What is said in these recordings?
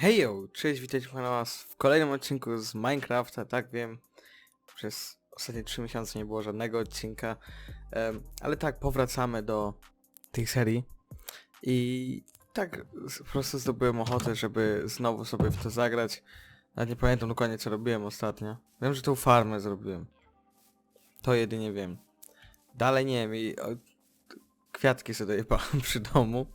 Hejo, cześć, witajcie was w kolejnym odcinku z Minecrafta, tak wiem, przez ostatnie 3 miesiące nie było żadnego odcinka, em, ale tak, powracamy do tej serii. I tak po prostu zdobyłem ochotę, żeby znowu sobie w to zagrać, nawet nie pamiętam dokładnie co robiłem ostatnio, wiem, że tą farmę zrobiłem, to jedynie wiem, dalej nie wiem i o, kwiatki sobie dojebałem przy domu,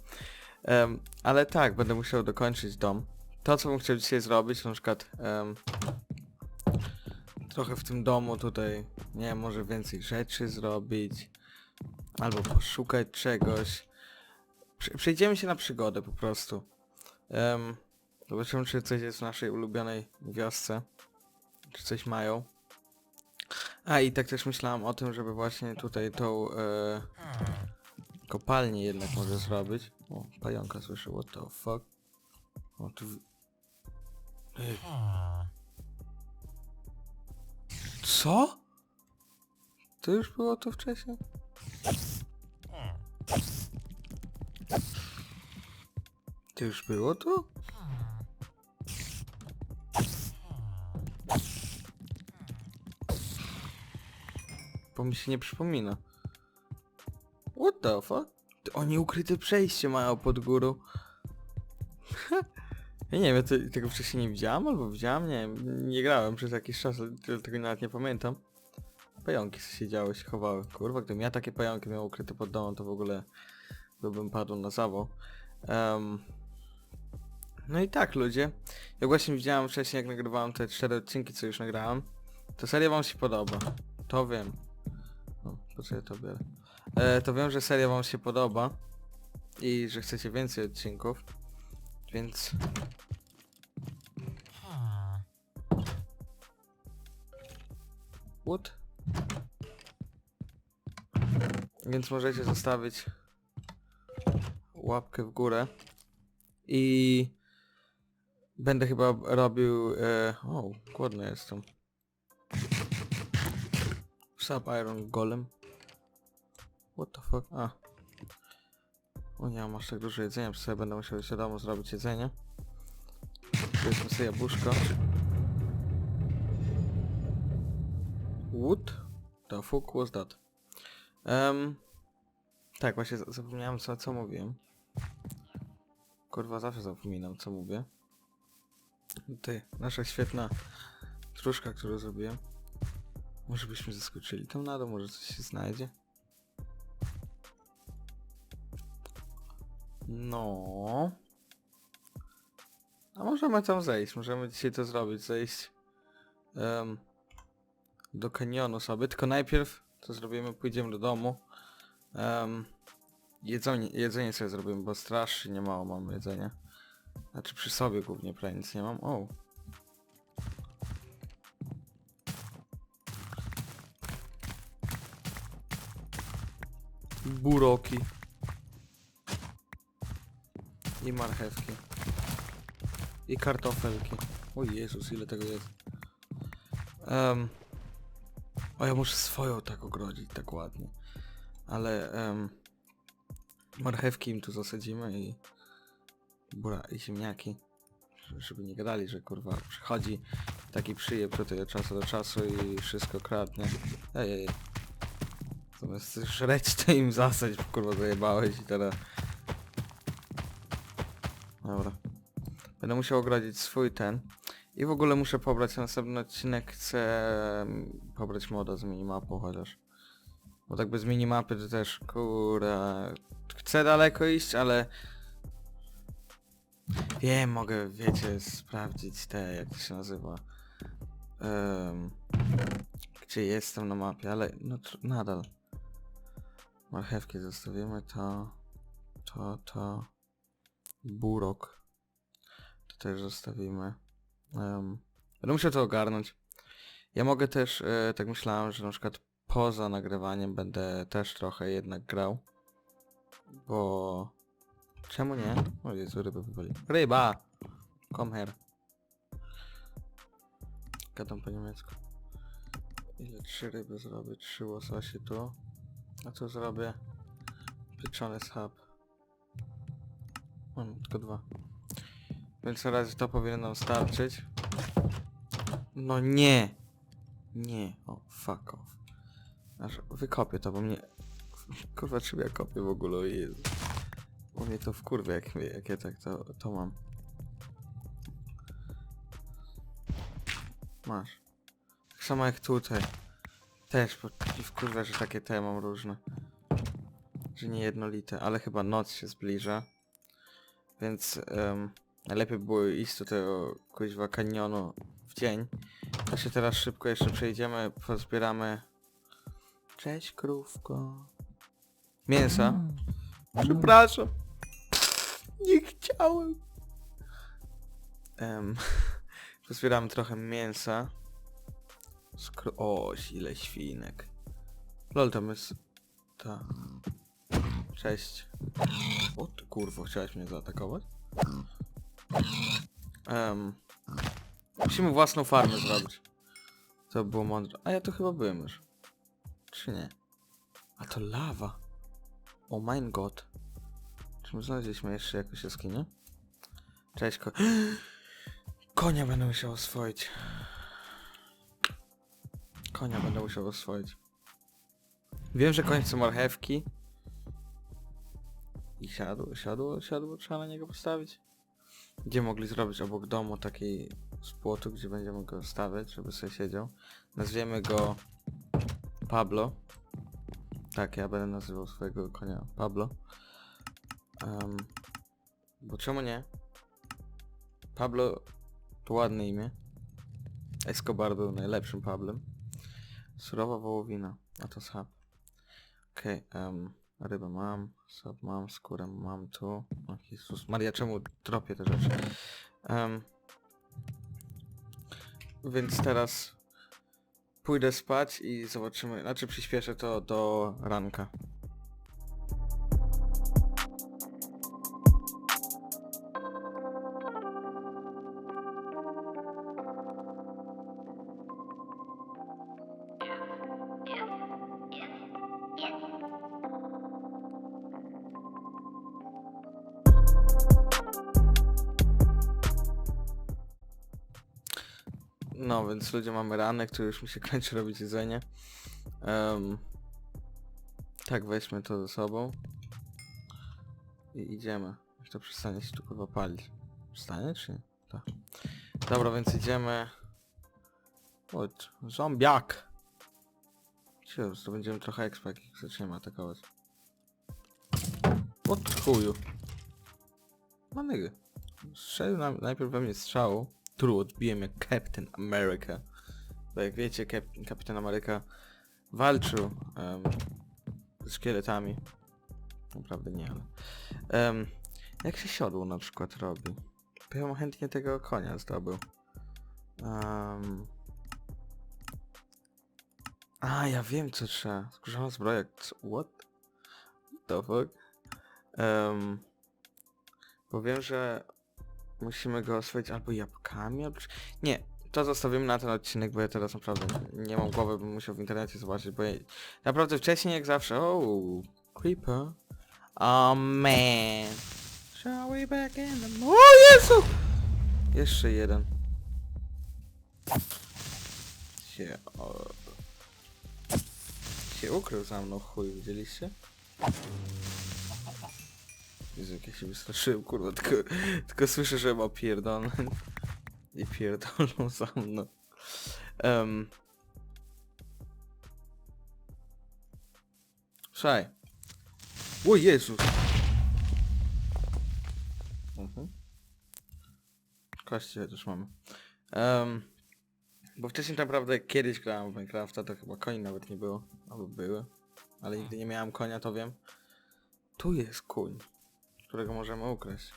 Em, ale tak, będę musiał dokończyć dom. To co bym chciał dzisiaj zrobić, na przykład em, trochę w tym domu tutaj, nie wiem, może więcej rzeczy zrobić, albo poszukać czegoś. Prze- Przejdziemy się na przygodę po prostu. Um, zobaczymy czy coś jest w naszej ulubionej wiosce. Czy coś mają. A i tak też myślałem o tym, żeby właśnie tutaj tą e, kopalnię jednak może zrobić. O, pająka słyszę, what the fuck. O, tu... Co? To już było to wcześniej? To już było to? Bo mi się nie przypomina. What the fuck? Oni ukryte przejście mają pod górą. ja nie wiem, tego wcześniej nie widziałem, albo widziałem, nie wiem, nie grałem przez jakiś czas, tego nawet nie pamiętam. Pająki siedziały, się chowały. Kurwa, gdybym ja takie pająki miał ukryte pod domem, to w ogóle byłbym padł na zawał. Em, no i tak, ludzie. Jak właśnie widziałem wcześniej, jak nagrywałem te cztery odcinki, co już nagrałem, to seria wam się podoba. To wiem. No, poczekaj, to biorę. E, to wiem, że seria wam się podoba i że chcecie więcej odcinków, więc... What? Więc możecie zostawić łapkę w górę i będę chyba robił... E... O, głodny jestem. Sub Iron Golem. What the fuck? A. Nie, masz tak dużo jedzenia, przez sobie będę musiał się domu zrobić jedzenie. Weźmy sobie jabłuszko. What the fuck was that? Um, tak, właśnie za- zapomniałem co, co mówiłem. Kurwa, zawsze zapominam co mówię. Tutaj, nasza świetna truszka, którą zrobiłem. Może byśmy zaskoczyli tam na dół, może coś się znajdzie. No. A możemy tam zejść, możemy dzisiaj to zrobić, zejść em, do kanionu sobie, tylko najpierw to zrobimy, pójdziemy do domu. Um, jedzenie, jedzenie sobie zrobimy, bo strasznie mało mam jedzenia. Znaczy przy sobie głównie prawie nic nie mam. O. Buroki. I marchewki. I kartofelki. O Jezus, ile tego jest. Um, o, ja muszę swoją tak ogrodzić, tak ładnie. Ale um, marchewki im tu zasadzimy i bura i ziemniaki. Żeby nie gadali, że kurwa przychodzi taki przyjeb tutaj od czasu do czasu i wszystko kradnie. Ej, ej. Zamiast żreć to im zasać, bo kurwa zajebałeś i teraz... Dobra. Będę musiał ogrodzić swój ten. I w ogóle muszę pobrać na następny odcinek, chcę mm, pobrać moda z minimapą chociaż. Bo tak bez minimapy to też, kurde... Chcę daleko iść, ale... Wiem, mogę, wiecie, sprawdzić te, jak to się nazywa. Em, gdzie jestem na mapie, ale no nadal. Marchewki zostawimy, to... To, to... Burok. To też zostawimy. Um, będę musiał to ogarnąć. Ja mogę też, e, tak myślałem, że na przykład poza nagrywaniem będę też trochę jednak grał. Bo... Czemu nie? O Jezu, rybę wywali. Ryba! Come here. Gadam po niemiecku. Ile? Trzy ryby zrobię, trzy łososie tu. A co zrobię? Pieczony schab. Mam tylko dwa. Więc razie to powinno nam starczyć. No nie! Nie, o fuck off. Aż wykopię to, bo mnie... Kurwa, czym ja kopię w ogóle, Jezu. Bo mnie to wkurwia, jak, jak ja tak to, to mam. Masz. Tak samo jak tutaj. Też, bo wkurwia, że takie te mam różne. Że nie jednolite, ale chyba noc się zbliża. Więc em, najlepiej by było iść do tego kuźwa kanionu w dzień. To się teraz szybko jeszcze przejdziemy, pozbieramy... Cześć krówko. Mięsa. Przepraszam. Nie chciałem. Um, pozbieramy trochę mięsa. Skro o, ile świnek. Lol, tam jest... Ta. Cześć. O ty kurwo, chciałeś mnie zaatakować? Um, musimy własną farmę zrobić. To było mądre. A ja to chyba byłem już. Czy nie? A to lawa. Oh my god. Czy my znaleźliśmy jeszcze jakąś jaskinię? Cześć ko... Konia będę musiał oswoić. Konia będę musiał oswoić. Wiem, że koń chce marchewki. I siadło, siadło, siadło, trzeba na niego postawić. Gdzie mogli zrobić obok domu taki z płotu, gdzie będziemy go stawiać, żeby sobie siedział. Nazwiemy go Pablo. Tak, ja będę nazywał swojego konia Pablo. Em, bo czemu nie? Pablo to ładne imię. Escobar był najlepszym Pablem. Surowa wołowina, a to sap. Okej, em, rybę mam, sap mam, skórę mam tu. O Jezus Maria, czemu tropię te rzeczy? Em, więc teraz pójdę spać i zobaczymy, znaczy przyspieszę to do ranka. No, więc ludzie mamy ranek, który już mi się kończy robić jedzenie. Em, tak, weźmy to ze sobą. I idziemy. Niech to przestanie się tu chyba palić. Przestanie czy nie? Tak. Dobra, więc idziemy. Chodź, zombiak! Cię, to będziemy trochę expa, jak ich zaczniemy atakować. Od chuju. Manygy. Strzelił najpierw we mnie strzału. True, odbiłem jak Captain America. Bo jak wiecie, Cap Kapitan Ameryka walczył em, z szkieletami. Naprawdę nie, ale... Em, jak się siodło na przykład robi? Bo ja chętnie tego konia zdobył. Um, a, ja wiem co trzeba. Skórzana zbroja. What the fuck? Um, bo wiem, że musimy go oswoić albo jabłkami, albo... Nie, to zostawimy na ten odcinek, bo ja teraz naprawdę nie mam głowy, bym musiał w internecie zobaczyć, bo ja... naprawdę wcześniej jak zawsze... O, creeper. Oh man. Shall we back in the... O Jezu! Jeszcze jeden. Się... O... Się ukrył za mną chuj, widzieliście? Jezu, jak ja się wystraszyłem, kurwa, tylko, tylko słyszę, że ma pierdolę. I pierdolą za mną. Um. Szaj. O Jezus! Mhm. Kości też mamy. Um, bo wcześniej naprawdę kiedyś grałem w Minecrafta, to chyba koni nawet nie było. Albo były. Ale nigdy nie miałem konia, to wiem. Tu jest koń którego możemy ukraść.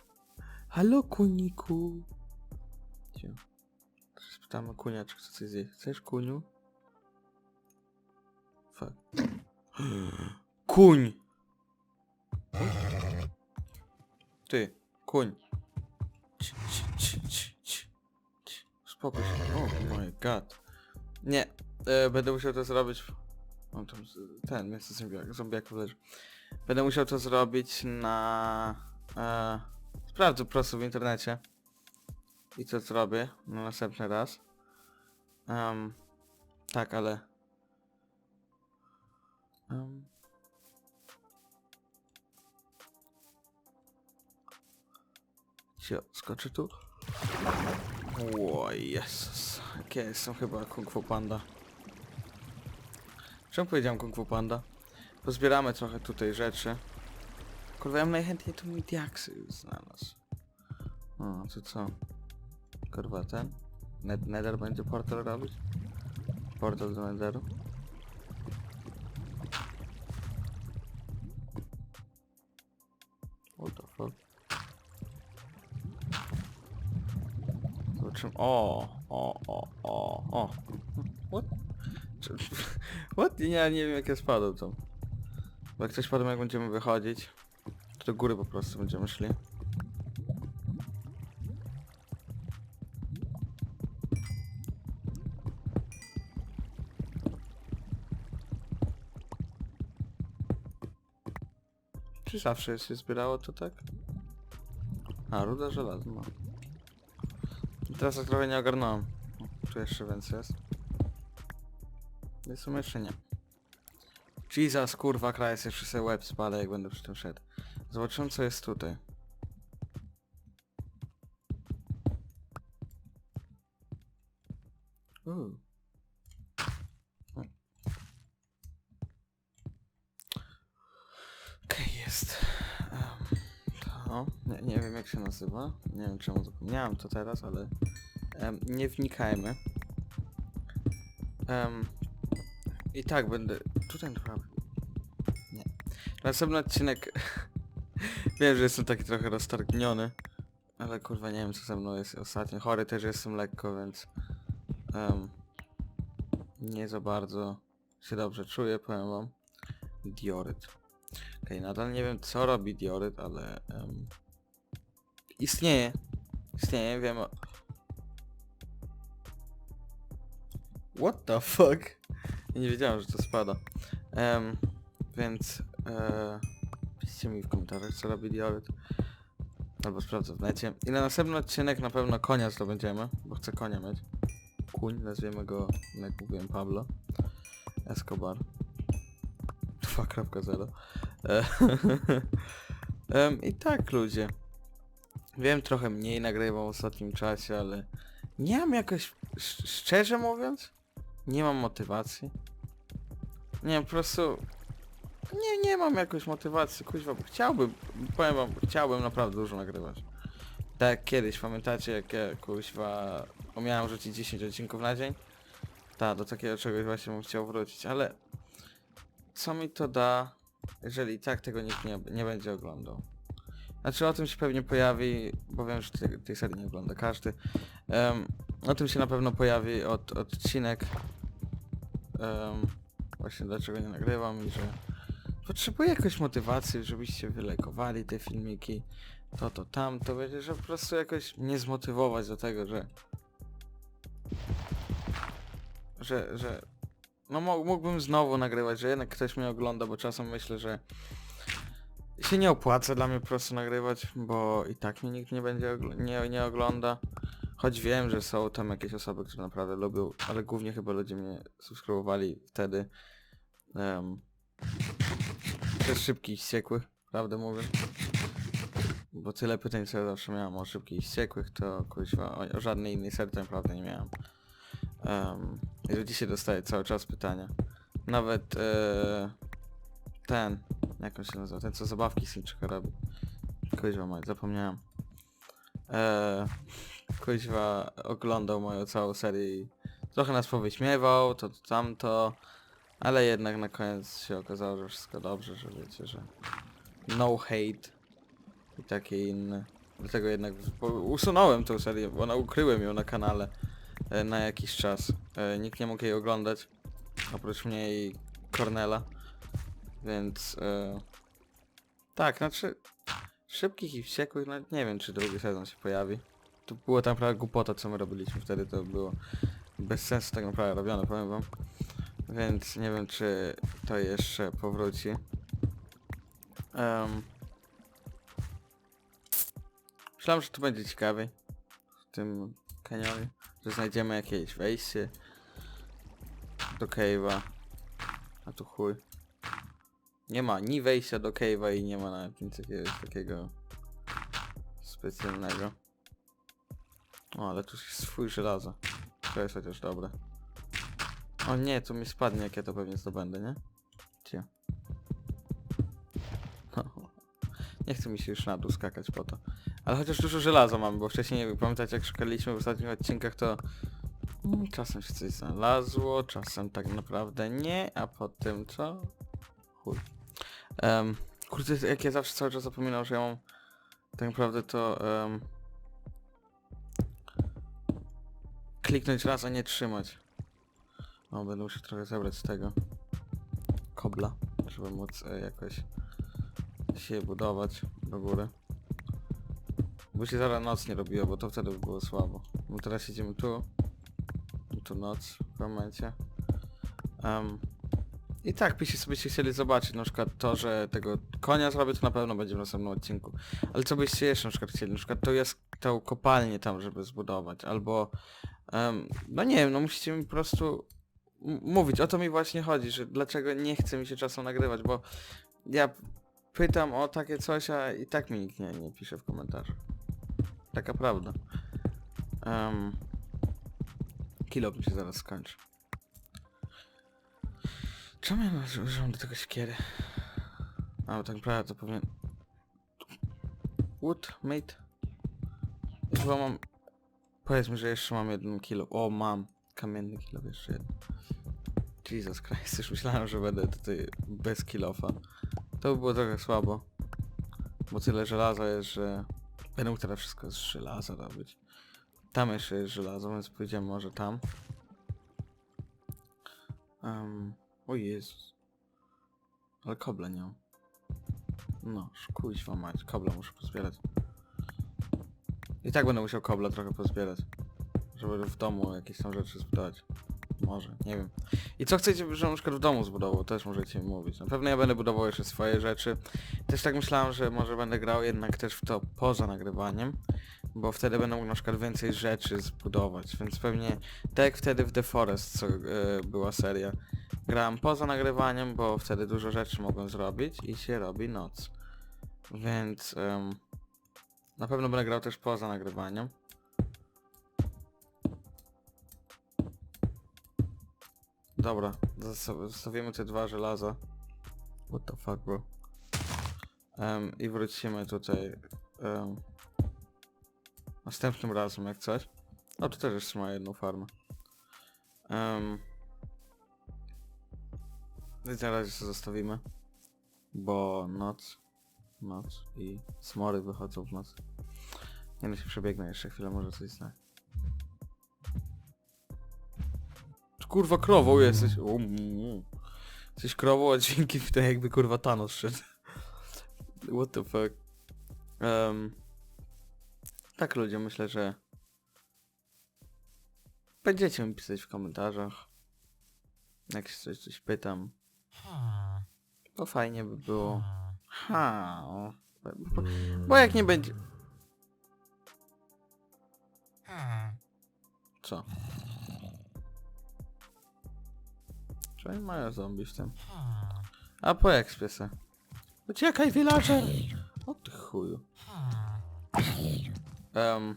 Halo kuniku. Cio. Spytamy kunia, czy chce coś zjeść. Chcesz kuniu? Fuck. Kuń! Ty, kuń. Ci, ci, ci, ci, ci, ci. Spokój się. Oh my god. Nie, e, będę musiał to zrobić. Mam tam ten, zombiak, zombiaków leży. Będę musiał to zrobić na... E, sprawdzę po prostu w internecie. i co zrobię na następny raz. Um, tak, ale... Um, skoczy tu? O Jezus, jak ja jestem chyba Kung Fu Panda. Czemu powiedziałem Kung Fu Panda? Pozbieramy trochę tutaj rzeczy. Kurwa, ja bym najchętniej tu mi diaksy znalazł. O, to co? Kurwa, ten? Net Nether będzie portal robić? Portal do Netheru? What the fuck? Zobaczymy. O, o, o, o, o. What? What? Nie, nie wiem jak ja spadłem tam. Bo jak coś padłem jak będziemy wychodzić, do góry po prostu będziemy szli. Czy zawsze się zbierało to tak? A, ruda żelazna. Teraz tak trochę nie ogarnąłem. Tu jeszcze więcej jest. W sumie jeszcze nie. Jesus, kurwa, kraj, jeszcze sobie łeb spalę, jak będę przy tym szedł. Zobaczymy, co jest tutaj. O. Okej, jest. Em, to, nie, nie wiem jak się nazywa. Nie wiem czemu zapomniałem to teraz, ale em, nie wnikajmy. Em, I tak będę... Tutaj naprawdę... Nie. Następny odcinek... wiem, że jestem taki trochę roztargniony. Ale kurwa nie wiem co ze mną jest ostatnio. Chory też jestem lekko, więc... em, nie za bardzo się dobrze czuję, powiem wam. Dioryt. Okej, nadal nie wiem co robi dioryt, ale... em, istnieje. Istnieje, wiem o... What the fuck? Nie wiedziałem, że to spada. Em, więc... E, piszcie mi w komentarzach co robi dioryt. Albo sprawdzę w necie. I na następny odcinek na pewno konia zdobędziemy, bo chcę konia mieć. Kuń, nazwiemy go, jak mówiłem, Pablo. Escobar. 2.0 E, I tak ludzie. Wiem, trochę mniej nagrywam w ostatnim czasie, ale nie mam jakoś, sz- szczerze mówiąc, nie mam motywacji. Nie, po prostu nie, nie mam jakoś motywacji, kuźwa, bo chciałbym, powiem wam, chciałbym naprawdę dużo nagrywać. Tak kiedyś, pamiętacie jak ja kuźwa umiałem rzucić 10 odcinków na dzień? Tak, do takiego czegoś właśnie bym chciał wrócić, ale co mi to da, jeżeli i tak tego nikt nie, nie będzie oglądał? Znaczy o tym się pewnie pojawi, bo wiem, że tej, tej serii nie ogląda każdy. Em, o tym się na pewno pojawi od, odcinek. em, właśnie dlaczego nie nagrywam i że potrzebuję jakoś motywacji, żebyście wylekowali te filmiki. To, to, tamto, wiecie, że po prostu jakoś mnie zmotywować do tego, że że, że no mógłbym znowu nagrywać, że jednak ktoś mnie ogląda, bo czasem myślę, że się nie opłaca dla mnie po prostu nagrywać, bo i tak mnie nikt nie będzie ogl- nie, nie ogląda. Choć wiem, że są tam jakieś osoby, które naprawdę lubią, ale głównie chyba ludzie mnie subskrybowali wtedy. Um, przez szybkich i wściekłych, prawdę mówię. Bo tyle pytań, co ja zawsze miałem o szybkich i to kuźwa, o, żadnej innej serii tak naprawdę nie miałem. Um, I do dzisiaj dostaję cały czas pytania. Nawet e, ten, jak on się nazywa, ten co zabawki z Chińczyka robi. Kuźwa mać, zapomniałem. E, kuźwa oglądał moją całą serię i trochę nas powyśmiewał, to, to tamto, ale jednak na koniec się okazało, że wszystko dobrze, że wiecie, że no hate i takie inne. Dlatego jednak usunąłem tą serię, bo ona ukryłem ją na kanale e, na jakiś czas. E, nikt nie mógł jej oglądać, oprócz mnie i Cornela. Więc e, tak, znaczy szybkich i wściekłych, no nie wiem czy drugi sezon się pojawi. To było tak naprawdę głupota co my robiliśmy wtedy, to było bez sensu tak naprawdę robione, powiem wam. Więc nie wiem czy to jeszcze powróci. Em, myślałem, że tu będzie ciekawiej. tym kanionie, że znajdziemy jakieś wejście do cave'a. A tu chuj. Nie ma ni wejścia do cave'a i nie ma nawet nic jakiegoś takiego specjalnego. O, ale tu jest swój żelazo. To jest chociaż dobre. O nie, tu mi spadnie, jak ja to pewnie zdobędę, nie? Cie. Nie chce mi się już na dół skakać po to. Ale chociaż dużo żelaza mamy, bo wcześniej, jak pamiętacie, jak szukaliśmy w ostatnich odcinkach, to mm, czasem się coś znalazło, czasem tak naprawdę nie, a potem co? Chuj. Um, kurde, jak ja zawsze cały czas zapominam, że ja mam tak naprawdę to em, kliknąć raz, a nie trzymać. O, będę musiał trochę zebrać z tego kobla, żeby móc e, jakoś się budować do góry. Bo się zaraz noc nie robiło, bo to wtedy by było słabo. No teraz siedzimy tu. Tu noc w momencie. Em, I tak, byście sobie chcieli zobaczyć, na przykład to, że tego konia zrobię, to na pewno będzie w następnym odcinku. Ale co byście jeszcze na przykład chcieli? Na przykład to jest tą kopalnię tam, żeby zbudować, albo... em, no nie wiem, no musicie mi po prostu mówić, o to mi właśnie chodzi, że dlaczego nie chce mi się czasem nagrywać, bo ja pytam o takie coś, a i tak mi nikt nie, nie pisze w komentarzu. Taka prawda. Um, kilo mi się zaraz skończy. Czemu ja uży- używam do tego siekiery? A, bo tak naprawdę to powinien... Wood, mate? Chyba mam... Powiedz mi, że jeszcze mam jeden kilo. O, mam. Kamienny kilo, jeszcze jeden. Jesus Christ, już myślałem, że będę tutaj bez kilofa. To by było trochę słabo. Bo tyle żelaza jest, że... Będę mógł teraz wszystko z żelaza robić. Tam jeszcze jest żelazo, więc pójdziemy może tam. Um, o Jezus. Ale kobla nie mam. No, kuźwa mać, kobla muszę pozbierać. I tak będę musiał kobla trochę pozbierać. Żeby w domu jakieś tam rzeczy zbudować. Może, nie wiem. I co chcecie, że na przykład w domu zbudował, też możecie mi mówić. Na pewno ja będę budował jeszcze swoje rzeczy. Też tak myślałem, że może będę grał jednak też w to poza nagrywaniem. Bo wtedy będę mógł na przykład więcej rzeczy zbudować, więc pewnie tak jak wtedy w The Forest, co e, była seria. Grałem poza nagrywaniem, bo wtedy dużo rzeczy mogłem zrobić i się robi noc. Więc na pewno będę grał też poza nagrywaniem. Dobra, zosta- zostawimy te dwa żelaza. What the fuck, bro. Em, I wrócimy tutaj em, następnym razem, jak coś. No tu też jeszcze ma jedną farmę. Um, I teraz zostawimy. Bo noc. Noc i smory wychodzą w nocy. Nie no się przebiegnę jeszcze chwilę, może coś znać. Kurwa krową jesteś. Mm. Jesteś krową, a dźwięki w to jakby kurwa Thanos szedł. What the fuck. Um, tak ludzie, myślę, że będziecie mi pisać w komentarzach. Jak się coś, coś pytam. To fajnie by było. Ha. o. Bo, bo jak nie będzie... Co? Czy oni mają zombie w tym? A po ekspie se. Uciekaj, villager! O ty chuju. Um,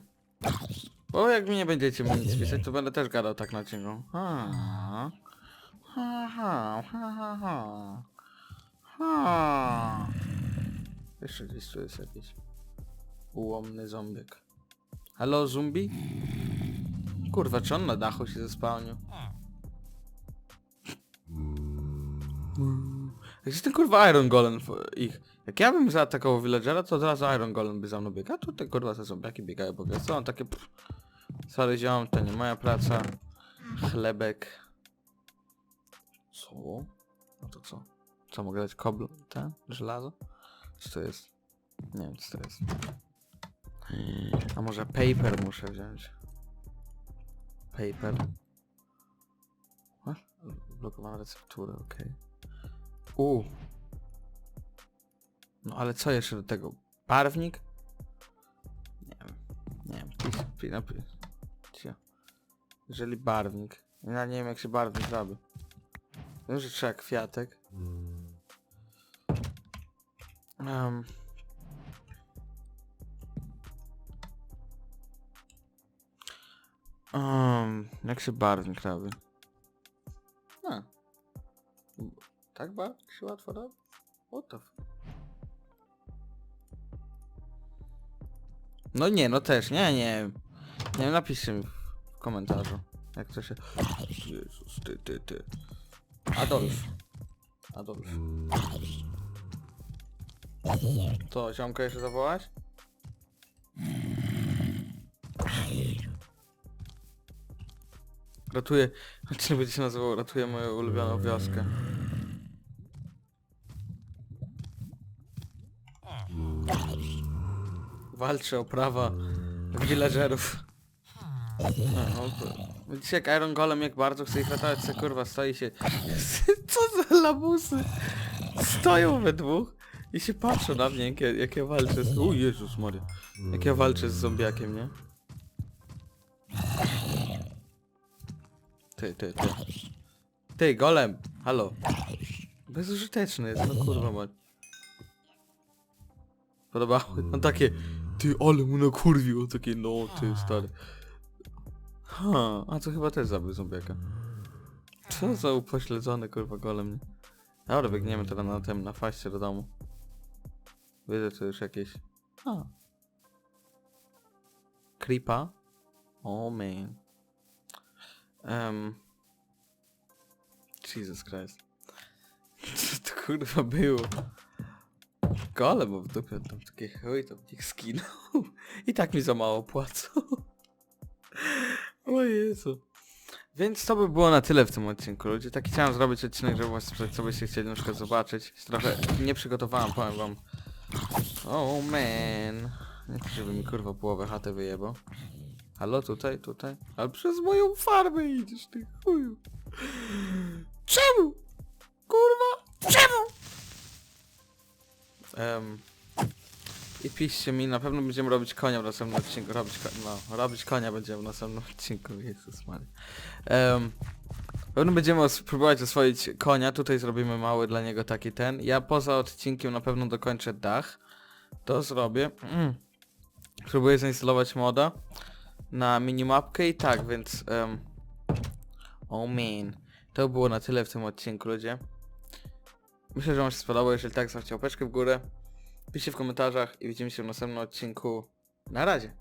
bo jak mi nie będziecie mi nic pisać, to będę też gadał tak na ciężką. Ha. Ha, ha, ha, ha, ha. Ha. Jeszcze gdzieś tu jest jakiś ułomny zombiek. Halo, zombie? Kurwa, czy on na dachu się zespałnił? Gdzie ten kurwa Iron Golem ich? Jak ja bym zaatakował villagera, to od razu Iron Golem by za mną biegał. A tu te kurwa te zombiaki biegają po prostu. On takie pff, Sorry ziom, to nie moja praca. Chlebek. Co? No to co? Co mogę dać? Kobl? Ten? Żelazo? Co to jest? Nie wiem co to jest. A może paper muszę wziąć? Paper. Blokowana receptura, okej. U. No ale co jeszcze do tego? Barwnik? Nie wiem. Nie wiem. Pis Napi, napi. Cia. Jeżeli barwnik. Ja nie wiem jak się barwnik robi. Wiem, że trzeba kwiatek. Um. Um, jak się barwnik robi? A. Tak barwnik się łatwo robi? What the f- No nie, no też, nie, nie. Nie napiszcie mi w komentarzu. Jak to się... Jezus, ty, ty, ty. Adolf. Adolf. To, ziomka jeszcze zawołać? Ratuję... Odcinek będzie się nazywał Ratuję moją ulubioną wioskę. Walczę o prawa villagerów. No, no, Widzicie jak Iron Golem jak bardzo chce ich ratować, se kurwa stoi się... Co za lamusy? Stoją we dwóch i się patrzą na mnie jak ja, jak ja walczę z... O Jezus Maria. Jak ja walczę z zombiakiem, nie? Ty, ty, ty. Ty, golem! Halo. Bezużyteczny jest, no kurwa mać. Podobały? No takie... Ty, ale mu nakurwiło, takie no, ty stary. Ha, a to chyba też zabił zombiaka. Co za upośledzony kurwa golem, nie? Dobra, biegniemy teraz na tym, na faście do domu. Widzę tu już jakieś... A. Creepa? O oh, man. Um. Jesus Christ. Co to kurwa było? Golem, bo w dupie tam takie chuj, tam niech skinął. I tak mi za mało płacą. O Jezu. Więc to by było na tyle w tym odcinku, ludzie. Taki chciałem zrobić odcinek, żeby właśnie co byście chcieli na przykład zobaczyć. Trochę nie przygotowałem, powiem wam. Oh man. Żeby mi kurwa połowę chaty wyjebał. Halo, tutaj, tutaj? Ale przez moją farmę idziesz, ty chuju. Czemu? Kurwa, czemu? Em, I piszcie mi, na pewno będziemy robić konia w następnym odcinku. Robić, no, robić konia będziemy w następnym odcinku, Jezus Maria. Na pewno będziemy os próbować oswoić konia, tutaj zrobimy mały dla niego taki ten. Ja poza odcinkiem na pewno dokończę dach. To zrobię. Mm. Próbuję zainstalować moda na minimapkę i tak, więc... Um, oh man. To było na tyle w tym odcinku, ludzie. Myślę, że wam się spodobało, jeżeli tak, zostawcie łapeczkę w górę. Piszcie w komentarzach i widzimy się w następnym odcinku. Na razie.